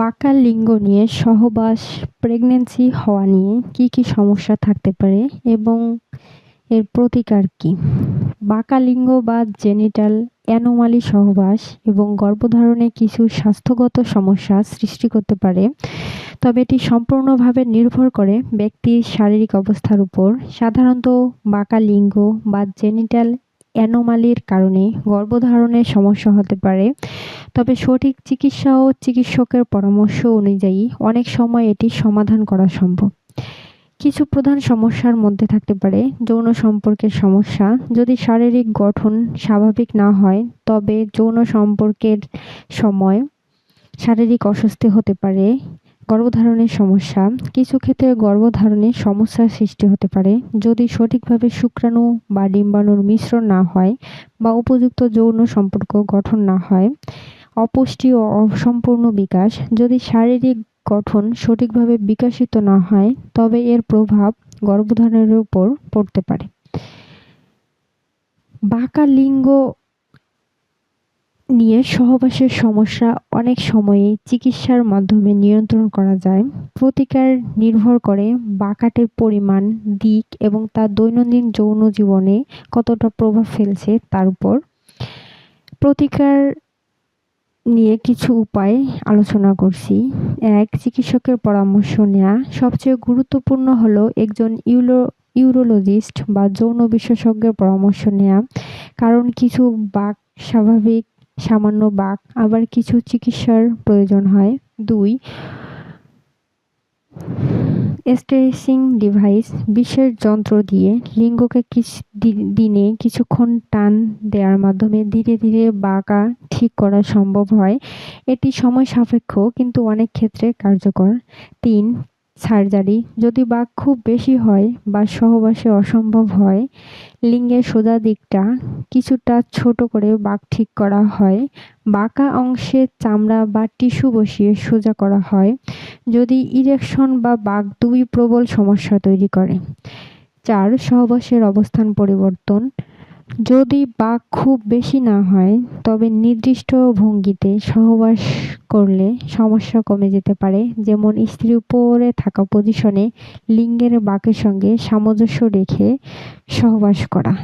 বাঁকা লিঙ্গ নিয়ে সহবাস প্রেগনেন্সি হওয়া নিয়ে কী কী সমস্যা থাকতে পারে এবং এর প্রতিকার কী? বাঁকা লিঙ্গ বা জেনিটাল অ্যানোমালি সহবাস এবং গর্ভধারণে কিছু স্বাস্থ্যগত সমস্যা সৃষ্টি করতে পারে, তবে এটি সম্পূর্ণভাবে নির্ভর করে ব্যক্তির শারীরিক অবস্থার উপর। সাধারণত বাঁকা লিঙ্গ বা জেনিটাল অ্যানোমালির কারণে গর্ভধারণের সমস্যা হতে পারে। তবে সঠিক চিকিৎসা ও চিকিৎসকের পরামর্শ অনুযায়ী অনেক সময় এটি সমাধান করা সম্ভব। কিছু প্রধান সমস্যার মধ্যে থাকতে পারে যৌন সম্পর্কের সমস্যা। যদি শারীরিক গঠন স্বাভাবিক না হয়, তবে যৌন সম্পর্কের সময় শারীরিক অস্বস্তি হতে পারে। গর্ভধারণের সমস্যা। কিছু ক্ষেত্রে গর্ভধারণে সমস্যার সৃষ্টি হতে পারে। যদি সঠিকভাবে শুক্রাণু বা ডিম্বাণুর মিশ্রণ না হয় বা উপযুক্ত যৌন সম্পর্ক গঠন না হয় অপুষ্টি ও অসম্পূর্ণ বিকাশ। যদি শারীরিক গঠন সঠিকভাবে বিকশিত না হয়, তবে এর প্রভাব গর্ভধারণের উপর পড়তে পারে। বাঁকা লিঙ্গ নিয়ে সহবাসের সমস্যা অনেক সময়ে চিকিৎসার মাধ্যমে নিয়ন্ত্রণ করা যায়। প্রতিকার নির্ভর করে বাঁকাটের পরিমাণ, দিক এবং তার দৈনন্দিন যৌন জীবনে কতটা প্রভাব ফেলছে তার উপর। প্রতিকার নিয়ে কিছু উপায় আলোচনা করছি। এক, চিকিৎসকের পরামর্শ নেওয়া সবচেয়ে গুরুত্বপূর্ণ হলো একজন ইউরো ইউরোলজিস্ট বা যৌন বিশেষজ্ঞের পরামর্শ নেওয়া কারণ কিছু বাক স্বাভাবিক সামান্য বাক, আবার কিছু চিকিৎসার প্রয়োজন হয়। দুই স্ট্রেসিং ডিভাইস বিশেষ যন্ত্র দিয়ে লিঙ্গকে কিছু দিনে কিছুক্ষণ টান দেওয়ার মাধ্যমে ধীরে ধীরে বাঁকা ঠিক করা সম্ভব হয়। এটি সময় সাপেক্ষ, কিন্তু অনেক ক্ষেত্রে কার্যকর। তিন সার্জারি। যদি বাঘ খুব বেশি হয় বা সহবাসে অসম্ভব হয়, লিঙ্গের সোজা দিকটা কিছুটা ছোট করে বাঘ ঠিক করা হয়। বাঁকা অংশে চামড়া বা টিস্যু বসিয়ে সোজা করা হয়, যদি ইরেকশন বা বাঘ দুই প্রবল সমস্যা তৈরি করে। চার, সহবাসের অবস্থান পরিবর্তন। যদি বাঘ খুব বেশি না হয়, তবে নির্দিষ্ট ভঙ্গিতে সহবাস করলে সমস্যা কমে যেতে পারে। যেমন স্ত্রীর উপরে থাকা পজিশনে লিঙ্গের বাঁকের সঙ্গে সামঞ্জস্য রেখে সহবাস করা।